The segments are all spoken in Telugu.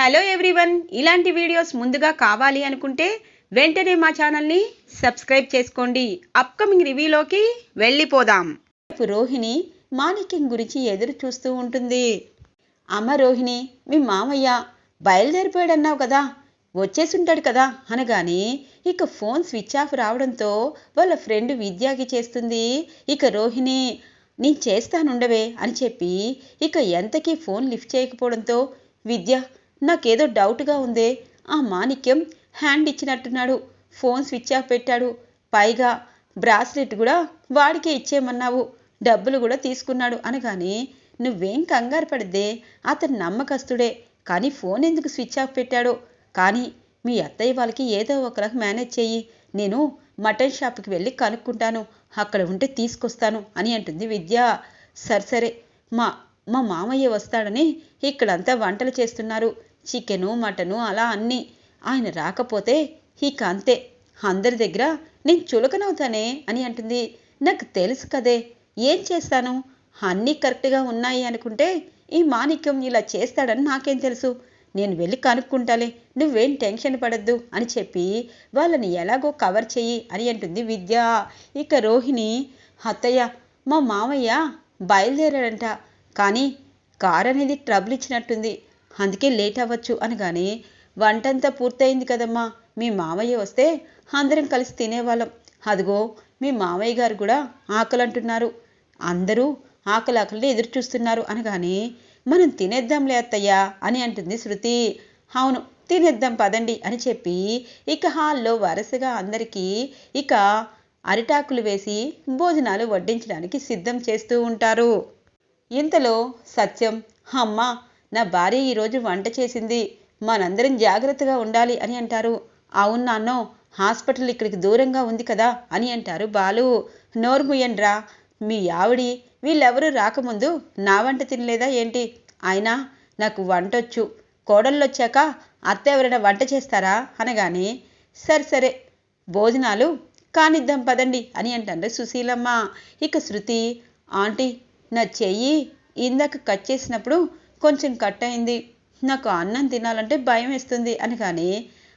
హలో ఎవ్రీవన్ ఇలాంటి వీడియోస్ ముందుగా కావాలి అనుకుంటే వెంటనే మా ఛానల్ని సబ్స్క్రైబ్ చేసుకోండి. అప్కమింగ్ రివ్యూలోకి వెళ్ళిపోదాం. రేపు రోహిణి మాణిక్యం గురించి ఎదురు చూస్తూ ఉంటుంది. అమ్మ రోహిణి మీ మామయ్య బయలుదేరిపోయాడన్నావు కదా వచ్చేసుంటాడు కదా అనగానే ఇక ఫోన్ స్విచ్ ఆఫ్ రావడంతో వాళ్ళ ఫ్రెండ్ విద్యాకి చేస్తుంది. ఇక రోహిణి నేను చేస్తానుండవే అని చెప్పి ఇక ఎంతకీ ఫోన్ లిఫ్ట్ చేయకపోవడంతో విద్య నాకేదో డౌట్గా ఉందే. ఆ మాణిక్యం హ్యాండ్ ఇచ్చినట్టున్నాడు. ఫోన్ స్విచ్ ఆఫ్ పెట్టాడు. పైగా బ్రాస్లెట్ కూడా వాడికే ఇచ్చేయమన్నావు. డబ్బులు కూడా తీసుకున్నాడు అనగానే నువ్వేం కంగారు పడిద్దే. అతను నమ్మకస్తుడే. కానీ ఫోన్ ఎందుకు స్విచ్ ఆఫ్ పెట్టాడో? కానీ మీ అత్తయ్య వాళ్ళకి ఏదో ఒకరికి మేనేజ్ చెయ్యి. నేను మటన్ షాప్కి వెళ్ళి కనుక్కుంటాను. అక్కడ ఉంటే తీసుకొస్తాను అని అంటుంది విద్య. సరే సరే. మా మా మామయ్య వస్తాడని ఇక్కడంతా వంటలు చేస్తున్నారు. చికెను మటను అలా అన్నీ. ఆయన రాకపోతే ఇక అంతే. అందరి దగ్గర నేను చులకనవుతానే అని అంటుంది. నాకు తెలుసు కదే ఏం చేస్తాను? అన్నీ కరెక్ట్గా ఉన్నాయి అనుకుంటే ఈ మాణిక్యం ఇలా చేస్తాడని నాకేం తెలుసు. నేను వెళ్ళి కనుక్కుంటాలే నువ్వేం టెన్షన్ పడద్దు అని చెప్పి వాళ్ళని ఎలాగో కవర్ చెయ్యి అని అంటుంది విద్య. ఇక రోహిణి అత్తయ్య మా మామయ్య బయలుదేరాడంట. కానీ కార్ అనేది ట్రబుల్ ఇచ్చినట్టుంది. అందుకే లేట్ అవ్వచ్చు అనగానే వంటంతా పూర్తయింది కదమ్మా. మీ మామయ్య వస్తే అందరం కలిసి తినేవాళ్ళం. అదిగో మీ మామయ్య గారు కూడా ఆకలి అంటున్నారు అందరూ ఆకలి ఆకలిని ఎదురు చూస్తున్నారు అనగానే మనం తినేద్దాంలే అత్తయ్య అని అంటుంది శృతి. అవును తినేద్దాం పదండి అని చెప్పి ఇక హాల్లో వరుసగా అందరికీ ఇక అరిటాకులు వేసి భోజనాలు వడ్డించడానికి సిద్ధం చేస్తూ ఉంటారు. ఇంతలో సత్యం అమ్మ నా భార్య ఈరోజు వంట చేసింది. మనందరం జాగ్రత్తగా ఉండాలి అని అంటారు. అవును నాన్నో హాస్పిటల్ ఇక్కడికి దూరంగా ఉంది కదా అని అంటారు బాలు. నోరు మీ ఆవిడి వీళ్ళెవరూ రాకముందు నా వంట తినలేదా ఏంటి? అయినా నాకు వంటొచ్చు. కోడళ్ళొచ్చాక అత్త ఎవరైనా వంట చేస్తారా అనగానే సరే సరే భోజనాలు కానిద్దాం పదండి అని అంటారు సుశీలమ్మ. ఇక శృతి ఆంటీ నా చెయ్యి ఇందాక కట్ చేసినప్పుడు కొంచెం కట్ అయింది నాకు అన్నం తినాలంటే భయం వేస్తుంది అని కానీ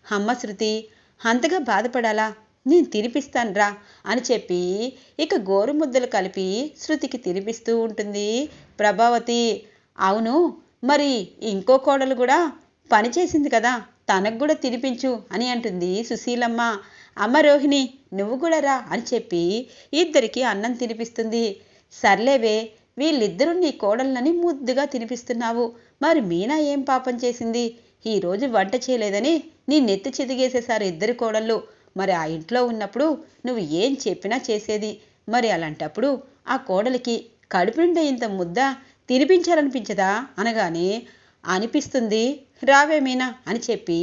అమ్మ శృతి అంతగా బాధపడాలా? నేను తినిపిస్తానురా అని చెప్పి ఇక గోరు ముద్దలు కలిపి శృతికి తినిపిస్తూ ఉంటుంది ప్రభావతి. అవును మరి ఇంకో కోడలు కూడా పని చేసింది కదా తనకు కూడా తినిపించు అని అంటుంది సుశీలమ్మ. అమ్మ రోహిణి నువ్వు కూడా రా అని చెప్పి ఇద్దరికి అన్నం తినిపిస్తుంది. సర్లేవే వీళ్ళిద్దరూ నీ కోడళ్ళని ముద్దుగా తినిపిస్తున్నావు. మరి మీనా ఏం పాపం చేసింది? ఈరోజు వంట చేయలేదని నీ నెత్తి చిదిగేసేసారు ఇద్దరు కోడళ్ళు. మరి ఆ ఇంట్లో ఉన్నప్పుడు నువ్వు ఏం చెప్పినా చేసేది? మరి అలాంటప్పుడు ఆ కోడలికి కడుపు నిండా ఇంత ముద్ద తినిపించాలనిపించదా? అనగానే అనిపిస్తుంది. రావే మీనా అని చెప్పి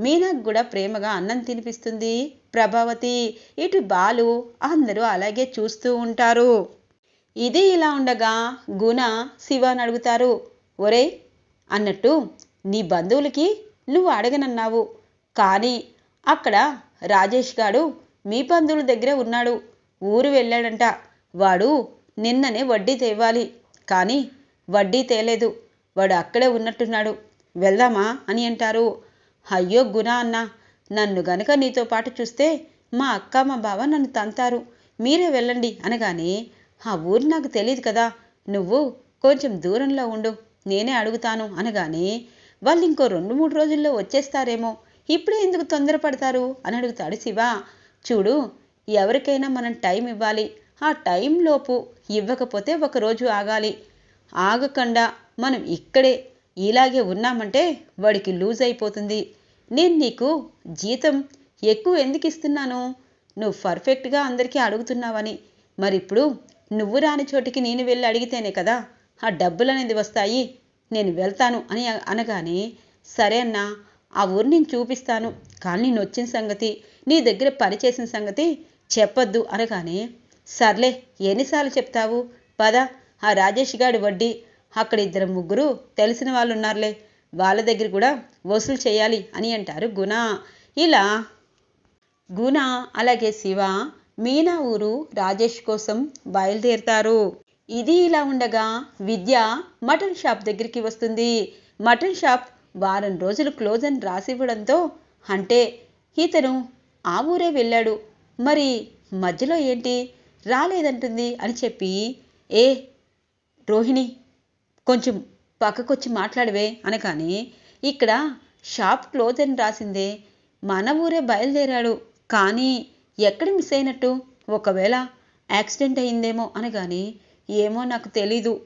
మీనాకు కూడా ప్రేమగా అన్నం తినిపిస్తుంది ప్రభావతి. ఇటు బాలు అందరూ అలాగే చూస్తూ ఉంటారు. ఇది ఇలా ఉండగా గుణ శివాని అడుగుతారు ఒరే అన్నట్టు నీ బంధువులకి నువ్వు అడగనన్నావు. కానీ అక్కడ రాజేష్ గాడు మీ బంధువుల దగ్గర ఉన్నాడు. ఊరు వెళ్ళాడంట. వాడు నిన్ననే వడ్డీ తేవాలి. కానీ వడ్డీ తేలేదు. వాడు అక్కడే ఉన్నట్టున్నాడు. వెళ్దామా అని అంటారు. అయ్యో గుణ అన్న నన్ను గనక నీతో పాటు చూస్తే మా అక్క మా బావ నన్ను తంతారు. మీరే వెళ్ళండి అనగానే ఆ ఊరు నాకు తెలియదు కదా. నువ్వు కొంచెం దూరంలో ఉండు. నేనే అడుగుతాను అనగానే వాళ్ళు ఇంకో రెండు మూడు రోజుల్లో వచ్చేస్తారేమో. ఇప్పుడే ఎందుకు తొందరపడతారు? అని అడుగుతాడు శివ. చూడు ఎవరికైనా మనం టైం ఇవ్వాలి. ఆ టైంలోపు ఇవ్వకపోతే ఒకరోజు ఆగాలి. ఆగకుండా మనం ఇక్కడే ఇలాగే ఉన్నామంటే వాడికి లూజ్ అయిపోతుంది. నేను నీకు జీతం ఎక్కువ ఎందుకు ఇస్తున్నాను? నువ్వు పర్ఫెక్ట్గా అందరికీ అడుగుతున్నావని. మరి ఇప్పుడు నువ్వు రాని చోటికి నేను వెళ్ళి అడిగితేనే కదా ఆ డబ్బులు అనేది వస్తాయి. నేను వెళ్తాను అని అనగానే సరే అన్నా ఆ ఊరు నేను చూపిస్తాను. కానీ నేను వచ్చిన సంగతి నీ దగ్గర పని చేసిన సంగతి చెప్పొద్దు అనగానే సర్లే ఎన్నిసార్లు చెప్తావు? పద ఆ రాజేష్ గాడి వడ్డీ అక్కడ ఇద్దరు ముగ్గురు తెలిసిన వాళ్ళు ఉన్నారులే వాళ్ళ దగ్గర కూడా వసూలు చేయాలి అని అంటారు గుణ. ఇలా గుణ అలాగే శివ మీనా ఊరు రాజేష్ కోసం బయలుదేరుతారు. ఇది ఇలా ఉండగా విద్య మటన్ షాప్ దగ్గరికి వస్తుంది. మటన్ షాప్ వారం రోజులు క్లోజ్ అని రాసివ్వడంతో అంటే ఇతను ఆ ఊరే వెళ్ళాడు. మరి మధ్యలో ఏంటి? రాలేదంటుంది అని చెప్పి ఏ రోహిణి కొంచెం పక్కకొచ్చి మాట్లాడవే అనగానే ఇక్కడ షాప్ క్లోజ్ అని రాసిందే. మన ఊరే బయలుదేరాడు. కానీ ఎక్కడ మిస్ అయినట్టు? ఒకవేళ యాక్సిడెంట్ అయిందేమో అనగానే ఏమో నాకు తెలీదు.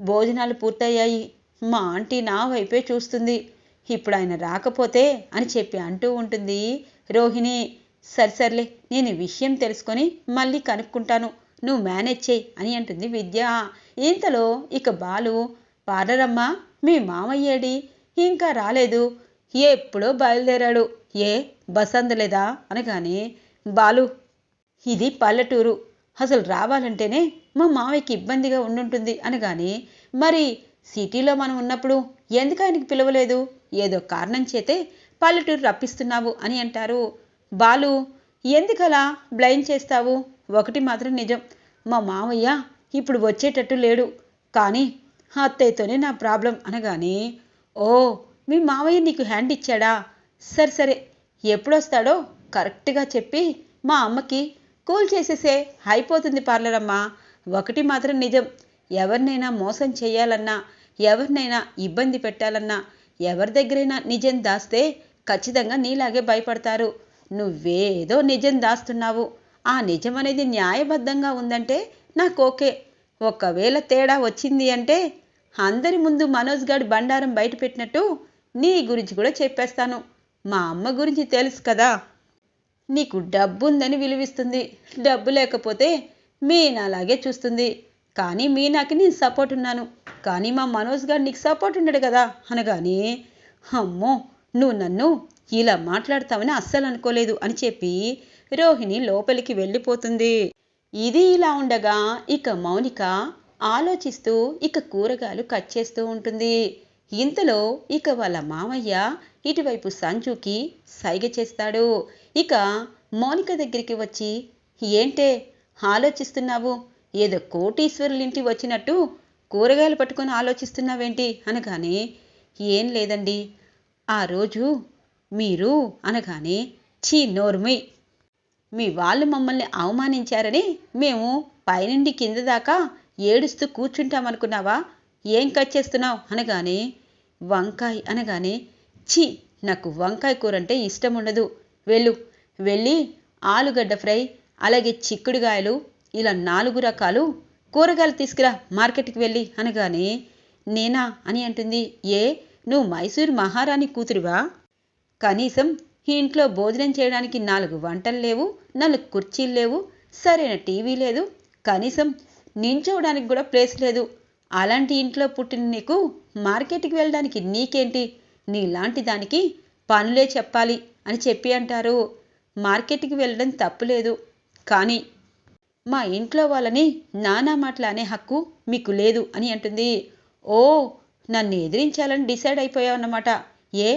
భోజనాలు పూర్తయ్యాయి. మా ఆంటీ నా వైపే చూస్తుంది. ఇప్పుడు ఆయన రాకపోతే అని చెప్పి అంటూ ఉంటుంది రోహిణి. సరి సర్లే నేను విషయం తెలుసుకొని మళ్ళీ కనుక్కుంటాను. నువ్వు మేనేజ్ చేయి అని అంటుంది విద్య. ఇంతలో ఇక బాలు పార్లరమ్మ మీ మామయ్యేడి ఇంకా రాలేదు. ఎప్పుడో బయలుదేరాడు. ఏ బస్ అందలేదా? అనగానే బాలు ఇది పల్లెటూరు. అసలు రావాలంటేనే మా మావయ్యకి ఇబ్బందిగా ఉండుంటుంది అనగానే మరి సిటీలో మనం ఉన్నప్పుడు ఎందుకు ఆయనకి పిలవలేదు? ఏదో కారణం చేతే పల్లెటూరు రప్పిస్తున్నావు అని అంటారు. బాలు ఎందుకలా బ్లైండ్ చేస్తావు? ఒకటి మాత్రం నిజం మా మావయ్య ఇప్పుడు వచ్చేటట్టు లేడు. కానీ అత్తయ్యతోనే నా ప్రాబ్లం అనగానే ఓ మీ మావయ్య నీకు హ్యాండ్ ఇచ్చాడా? సరే సరే ఎప్పుడొస్తాడో కరెక్ట్గా చెప్పి మా అమ్మకి కూల్ చేసేసే అయిపోతుంది పార్లరమ్మా ఒకటి మాత్రం నిజం. ఎవరినైనా మోసం చేయాలన్నా ఎవరినైనా ఇబ్బంది పెట్టాలన్నా ఎవరి దగ్గరైనా నిజం దాస్తే ఖచ్చితంగా నీలాగే భయపడతారు. నువ్వేదో నిజం దాస్తున్నావు. ఆ నిజం అనేది న్యాయబద్ధంగా ఉందంటే నాకు ఓకే. ఒకవేళ తేడా వచ్చింది అంటే అందరి ముందు మనోజ్ గారి బండారం బయట పెట్టినట్టు నీ గురించి కూడా చెప్పేస్తాను. మా అమ్మ గురించి తెలుసు కదా. నీకు డబ్బుందని విలువిస్తుంది. డబ్బు లేకపోతే మీనాలాగే చూస్తుంది. కానీ మీనాకి నేను సపోర్ట్ ఉన్నాను. కానీ మా మనోజ్ గారు నీకు సపోర్ట్ ఉండడు కదా అనగానే అమ్మో నువ్వు నన్ను ఇలా మాట్లాడతావని అస్సలు అనుకోలేదు అని చెప్పి రోహిణి లోపలికి వెళ్ళిపోతుంది. ఇది ఇలా ఉండగా ఇక మౌనిక ఆలోచిస్తూ ఇక కూరగాయలు కట్ చేస్తూ ఉంటుంది. ఇంతలో ఇక వాళ్ళ మామయ్య ఇటువైపు సంజుకి సైగ చేస్తాడు. ఇక మౌనిక దగ్గరికి వచ్చి ఏంటే ఆలోచిస్తున్నావు? ఏదో కోటీశ్వరులింటి వచ్చినట్టు కూరగాయలు పట్టుకొని ఆలోచిస్తున్నావేంటి? అనగానే ఏం లేదండి. ఆ రోజు మీరు అనగానే చీ నోర్మి. మీ వాళ్ళు మమ్మల్ని అవమానించారని మేము పైనుండి కింద దాకా ఏడుస్తూ కూర్చుంటామనుకున్నావా? ఏం కట్ చేస్తున్నావు? అనగానే వంకాయ. అనగానే ఛీ నాకు వంకాయ కూర అంటే ఇష్టం ఉండదు వెళ్ళు. వెళ్ళి ఆలుగడ్డ ఫ్రై అలాగే చిక్కుడుగాయలు ఇలా నాలుగు రకాలు కూరగాయలు తీసుకురా మార్కెట్కి వెళ్ళి అనగానే నేనా? అని అంటుంది. ఏ నువ్వు మైసూర్ మహారాణి కూతురువా? కనీసం ఈ ఇంట్లో భోజనం చేయడానికి నాలుగు వంటలు లేవు నాలుగు కుర్చీలు లేవు సరైన టీవీ లేదు కనీసం నించోవడానికి కూడా ప్లేస్ లేదు. అలాంటి ఇంట్లో పుట్టిన నీకు మార్కెట్కి వెళ్ళడానికి నీకేంటి? నీలాంటి దానికి పనులే చెప్పాలి. అని చెప్పి అంటారు. మార్కెట్కి వెళ్ళడం తప్పులేదు. కానీ మా ఇంట్లో వాళ్ళని నానా మాటలు అనే హక్కు మీకు లేదు అని అంటుంది. ఓ నన్ను ఎదిరించాలని డిసైడ్ అయిపోయావన్నమాట ఏ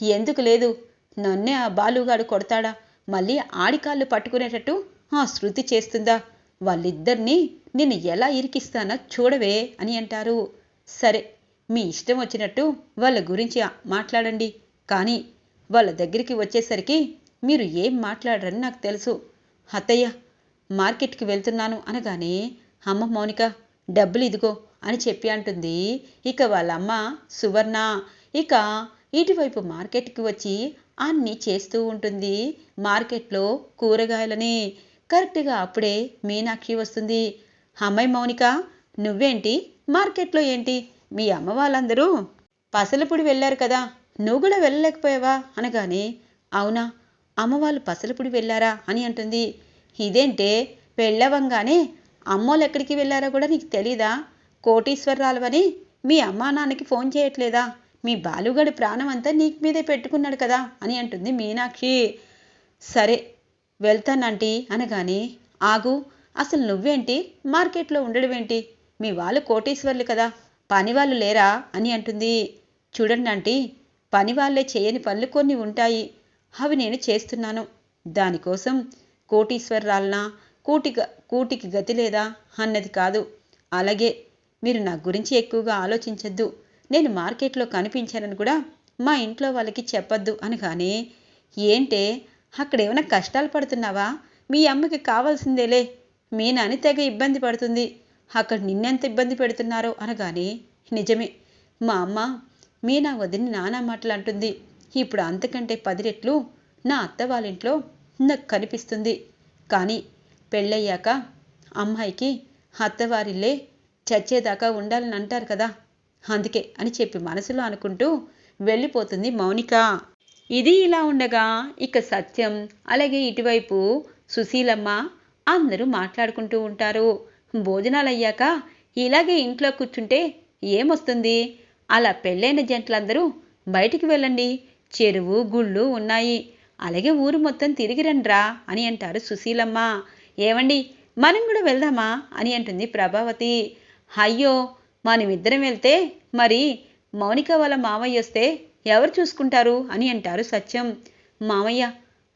ఎందుకు లేదు? నన్నే ఆ బాలుగాడు కొడతాడా? మళ్ళీ ఆడికాళ్ళు పట్టుకునేటట్టు ఆ శృతి చేస్తుందా? వాళ్ళిద్దరినీ నేను ఎలా ఇరికిస్తానో చూడవే అని అంటారు. సరే మీ ఇష్టం వచ్చినట్టు వాళ్ళ గురించి మాట్లాడండి. కానీ వాళ్ళ దగ్గరికి వచ్చేసరికి మీరు ఏం మాట్లాడరని నాకు తెలుసు. అత్తయ్య మార్కెట్కి వెళ్తున్నాను అనగానే అమ్మ మౌనిక డబ్బులు ఇదిగో అని చెప్పి అంటుంది. ఇక వాళ్ళ అమ్మ సువర్ణ ఇక ఇటువైపు మార్కెట్కి వచ్చి అన్నీ చేస్తూ ఉంటుంది. మార్కెట్లో కూరగాయలని కరెక్ట్గా అప్పుడే మీనాక్షి వస్తుంది. అమ్మాయి మౌనిక నువ్వేంటి? మార్కెట్లో ఏంటి? మీ అమ్మ వాళ్ళందరూ పసలపూడి వెళ్ళారు కదా. నువ్వు కూడా వెళ్ళలేకపోయావా? అనగానే అవునా అమ్మ వాళ్ళు వెళ్ళారా అని అంటుంది. ఇదేంటే వెళ్ళవంగానే అమ్మోళ్ళు ఎక్కడికి వెళ్ళారో కూడా నీకు తెలీదా? కోటీశ్వరరాలువని మీ అమ్మా నాన్నకి ఫోన్ చేయట్లేదా? మీ బాలుగడి ప్రాణం అంతా నీకు మీదే పెట్టుకున్నాడు కదా? అని అంటుంది మీనాక్షి. సరే వెళ్తానంటీ అనగానే ఆగు అసలు నువ్వేంటి? మార్కెట్లో ఉండడమేంటి మీ వాళ్ళు కోటీశ్వర్లు కదా పని వాళ్ళు లేరా? అని అంటుంది. చూడండి ఆంటీ పని వాళ్ళే చేయని పనులు కొన్ని ఉంటాయి. అవి నేను చేస్తున్నాను. దానికోసం కోటీశ్వరరాలనా కూటిగా కూటికి గతి లేదా అన్నది కాదు. అలాగే మీరు నా గురించి ఎక్కువగా ఆలోచించద్దు. నేను మార్కెట్లో కనిపించానని కూడా మా ఇంట్లో వాళ్ళకి చెప్పొద్దు అనగానే ఏంటే అక్కడ ఏమైనా కష్టాలు పడుతున్నావా? మీ అమ్మకి కావాల్సిందేలే. మీ నాని తెగ ఇబ్బంది పడుతుంది. అక్కడ నిన్నెంత ఇబ్బంది పెడుతున్నారో? అనగానే నిజమే. మా అమ్మ మీ నా వదిని నానా మాటలు అంటుంది ఇప్పుడు అంతకంటే పది రెట్లు నా అత్త వాళ్ళ ఇంట్లో నాకు కనిపిస్తుంది. కానీ పెళ్ళయ్యాక అమ్మాయికి అత్తవారిల్లే చచ్చేదాకా ఉండాలని అంటారు కదా. అందుకే అని చెప్పి మనసులో అనుకుంటూ వెళ్ళిపోతుంది మౌనిక. ఇది ఇలా ఉండగా ఇక సత్యం అలాగే ఇటువైపు సుశీలమ్మ అందరూ మాట్లాడుకుంటూ ఉంటారు. భోజనాలు అయ్యాక ఇలాగే ఇంట్లో కూర్చుంటే ఏమొస్తుంది? అలా పెళ్ళైన జంటలందరూ బయటికి వెళ్ళండి. చెరువు గుళ్ళు ఉన్నాయి. అలాగే ఊరు మొత్తం తిరిగి రండ్రా అని అంటారు సుశీలమ్మ. ఏమండి మనం కూడా వెళ్దామా అని అంటుంది ప్రభావతి. అయ్యో మనమిద్దరం వెళ్తే మరి మౌనిక వాళ్ళ మామయ్య వస్తే ఎవరు చూసుకుంటారు అని అంటారు సత్యం. మామయ్య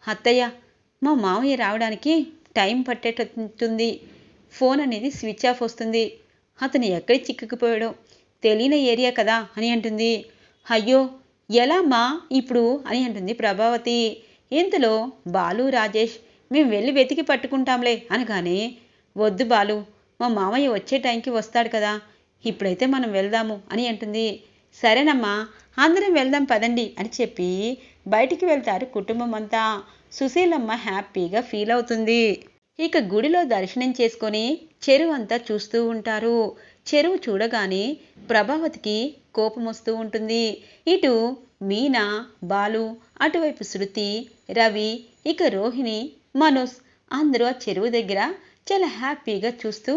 అత్తయ్య మా మామయ్య రావడానికి టైం పట్టేటట్టుంది ఫోన్ అనేది స్విచ్ ఆఫ్ వస్తుంది. అతను ఎక్కడ చిక్కుకుపోయాడో తెలియని ఏరియా కదా అని అంటుంది. అయ్యో ఎలా మా ఇప్పుడు అని అంటుంది ప్రభావతి. ఇంతలో బాలు రాజేష్ మేము వెళ్ళి వెతికి పట్టుకుంటాంలే అనగానే వద్దు బాలు మా మామయ్య వచ్చే టైంకి వస్తాడు కదా ఇప్పుడైతే మనం వెళ్దాము అని అంటుంది. సరేనమ్మా అందరం వెళ్దాం పదండి అని చెప్పి బయటికి వెళ్తారు కుటుంబం అంతా సుశీలమ్మ హ్యాపీగా ఫీల్ అవుతుంది. ఇక గుడిలో దర్శనం చేసుకొని చెరువంతా చూస్తూ ఉంటారు. చెరువు చూడగానే ప్రభావతికి కోపం వస్తూ ఉంటుంది. ఇటు మీనా బాలు అటువైపు శృతి రవి ఇక రోహిణి మనోజ్ అందరూ ఆ చెరువు దగ్గర చాలా హ్యాపీగా చూస్తూ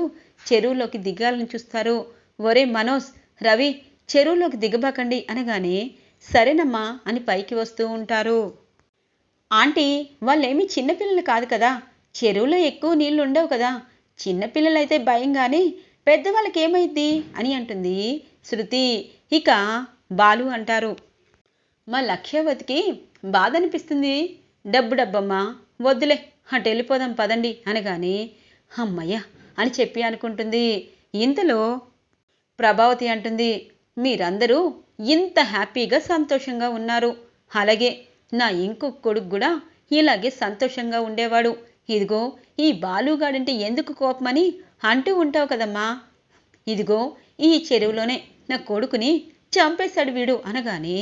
చెరువులోకి దిగాలని చూస్తారు. ఒరే మనోజ్ రవి చెరువులోకి దిగబాకండి అనగానే సరేనమ్మా అని పైకి వస్తూ ఉంటారు. ఆంటీ వాళ్ళేమీ చిన్నపిల్లలు కాదు కదా. చెరువులో ఎక్కువ నీళ్ళు ఉండవు కదా. చిన్నపిల్లలైతే భయం కానీ పెద్దవాళ్ళకి ఏమైద్ది అని అంటుంది శృతి. ఇక బాలు అంటారు మా లక్ష్యవతికి బాధ అనిపిస్తుంది డబ్బు డబ్బమ్మా వద్దులే అటు వెళ్ళిపోదాం పదండి అనగానే అమ్మయ్య అని చెప్పి అనుకుంటుంది. ఇంతలో ప్రభావతి అంటుంది మీరందరూ ఇంత హ్యాపీగా సంతోషంగా ఉన్నారు. అలాగే నా ఇంకొక కొడుకు కూడా ఇలాగే సంతోషంగా ఉండేవాడు. ఇదిగో ఈ బాలుగాడంటే ఎందుకు కోపమని అంటూ ఉంటావు కదమ్మా. ఇదిగో ఈ చెరువులోనే నా కొడుకుని చంపేశాడు వీడు అనగానే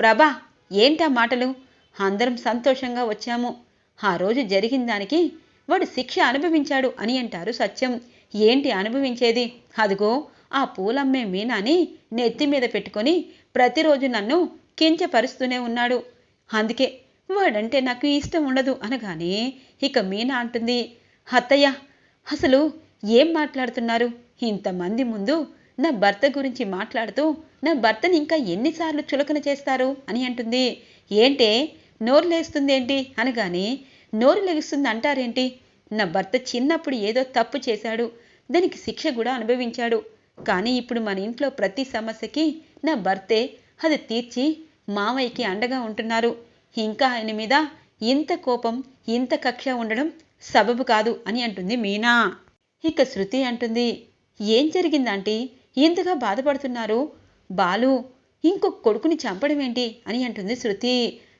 ప్రభా ఏంటా మాటలు? అందరం సంతోషంగా వచ్చాము. ఆ రోజు జరిగిన దానికి వాడు శిక్ష అనుభవించాడు అని అంటారు సత్యం. ఏంటి అనుభవించేది? అదిగో ఆ పూలమ్మే మీనాని నెత్తి మీద పెట్టుకొని ప్రతిరోజు నన్ను కించపరుస్తూనే ఉన్నాడు. అందుకే వాడంటే నాకు ఇష్టం ఉండదు అనగానే ఇక మీనా అంటుంది అత్తయ్య అసలు ఏం మాట్లాడుతున్నారు? ఇంతమంది ముందు నా భర్త గురించి మాట్లాడుతూ నా భర్తని ఇంకా ఎన్నిసార్లు చులకన చేస్తారు అని అంటుంది. ఏంటే? నోరు లేస్తుందేంటి అనగానే నోరు లెగుస్తుంది అంటారేంటి? నా భర్త చిన్నప్పుడు ఏదో తప్పు చేశాడు. దానికి శిక్ష కూడా అనుభవించాడు. కానీ ఇప్పుడు మన ఇంట్లో ప్రతి సమస్యకి నా భర్తే అది తీర్చి మామయ్యకి అండగా ఉంటున్నారు. ఇంకా ఆయన మీద ఇంత కోపం ఇంత కక్ష ఉండడం సబబు కాదు అని అంటుంది మీనా. ఇక శృతి అంటుంది ఏం జరిగిందంటీ ఇంతగా బాధపడుతున్నారు? బాలు ఇంకొక కొడుకుని చంపడం ఏంటి? అని అంటుంది శృతి.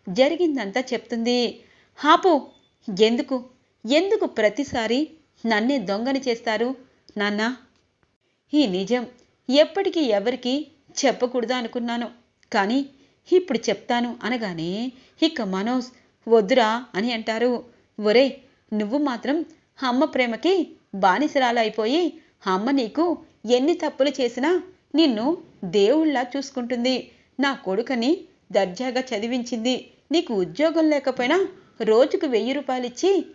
జరిగిందంతా చెప్తుంది. హాపు ఎందుకు? ఎందుకు ప్రతిసారి నన్నే దొంగని చేస్తారు? నాన్న ఈ నిజం ఎప్పటికీ ఎవరికి చెప్పకూడదు అనుకున్నాను. కానీ ఇప్పుడు చెప్తాను అనగానే ఇక మనోజ్ వద్దురా అని అంటారు. ఒరే నువ్వు మాత్రం అమ్మ ప్రేమకి బానిసరాలైపోయి అమ్మ నీకు ఎన్ని తప్పులు చేసినా నిన్ను దేవుళ్ళా చూసుకుంటుంది. నా కొడుకని దర్జాగా చదివించింది. నీకు ఉద్యోగం లేకపోయినా రోజుకు వెయ్యి రూపాయలు ఇచ్చి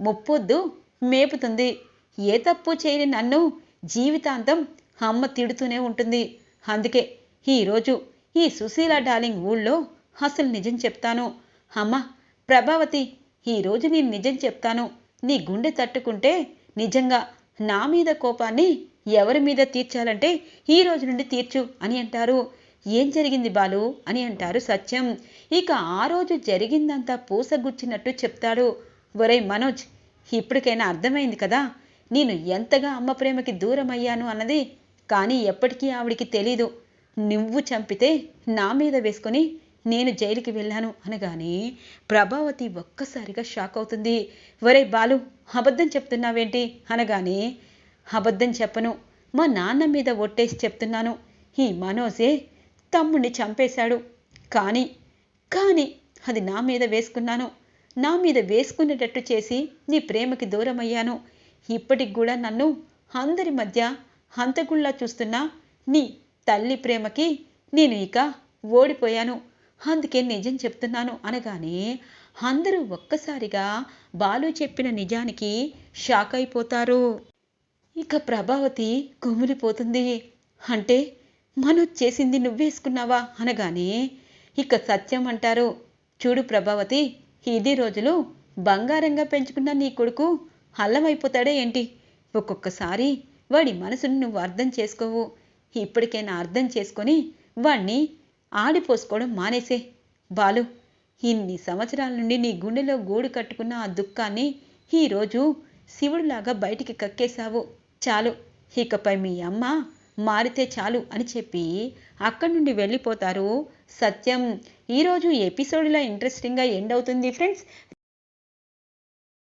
ముప్పొద్దు మేపుతుంది. ఏ తప్పు చేయని నన్ను జీవితాంతం అమ్మ తిడుతూనే ఉంటుంది. అందుకే ఈరోజు ఈ సుశీల డార్లింగ్ ఊళ్ళో అసలు నిజం చెప్తాను. అమ్మ ప్రభావతి ఈరోజు నేను నిజం చెప్తాను. నీ గుండె తట్టుకుంటే నిజంగా నా మీద కోపాన్ని ఎవరి మీద తీర్చాలంటే ఈ రోజు నుండి తీర్చు అని అంటారు. ఏం జరిగింది బాలు అని అంటారు సత్యం. ఇక ఆ రోజు జరిగిందంతా పూసగుచ్చినట్టు చెప్తాడు. ఒరే మనోజ్ ఇప్పటికైనా అర్థమైంది కదా? నేను ఎంతగా అమ్మ ప్రేమకి దూరం అయ్యాను అన్నది కానీ ఎప్పటికీ ఆవిడికి తెలీదు. నువ్వు చంపితే నా మీద వేసుకొని నేను జైలుకి వెళ్ళాను అనగానే ప్రభావతి ఒక్కసారిగా షాక్ అవుతుంది. ఒరే బాలు అబద్ధం చెప్తున్నావేంటి? అనగానే అబద్ధం చెప్పను. మా నాన్న మీద ఒట్టేసి చెప్తున్నాను. ఈ మనోజే తమ్ముణ్ణి చంపేశాడు. కానీ కానీ అది నా మీద వేసుకున్నాను. నా మీద వేసుకునేటట్టు చేసి నీ ప్రేమకి దూరమయ్యాను. ఇప్పటికి కూడా నన్ను అందరి మధ్య హంతకుల్లా చూస్తున్న నీ తల్లి ప్రేమకి నేను ఇక ఓడిపోయాను. అందుకే నిజం చెప్తున్నాను అనగానే అందరూ ఒక్కసారిగా బాలు చెప్పిన నిజానికి షాక్ అయిపోతారు. ఇక ప్రభావతి కుమిలిపోతుంది అంటే మనోజ్ చేసింది నువ్వేసుకున్నావా అనగానే ఇక సత్యం అంటారు. చూడు ప్రభావతి ఇది రోజులు బంగారంగా పెంచుకున్న నీ కొడుకు అల్లమైపోతాడే ఏంటి? ఒక్కొక్కసారి వాడి మనసును నువ్వు అర్థం చేసుకోవు. ఇప్పటికైనా అర్థం చేసుకొని వాణ్ణి ఆడిపోసుకోవడం మానేసే. బాలు ఇన్ని సంవత్సరాల నుండి నీ గుండెలో గూడు కట్టుకున్న ఆ దుఃఖాన్ని ఈరోజు శివుడిలాగా బయటికి కక్కేశావు. చాలు ఇకపై మీ అమ్మ మారితే చాలు అని చెప్పి అక్కడి నుండి వెళ్ళిపోతారు. సత్యం ఈరోజు ఎపిసోడ్ ఇంట్రెస్టింగ్గా ఎండ్ అవుతుంది ఫ్రెండ్స్.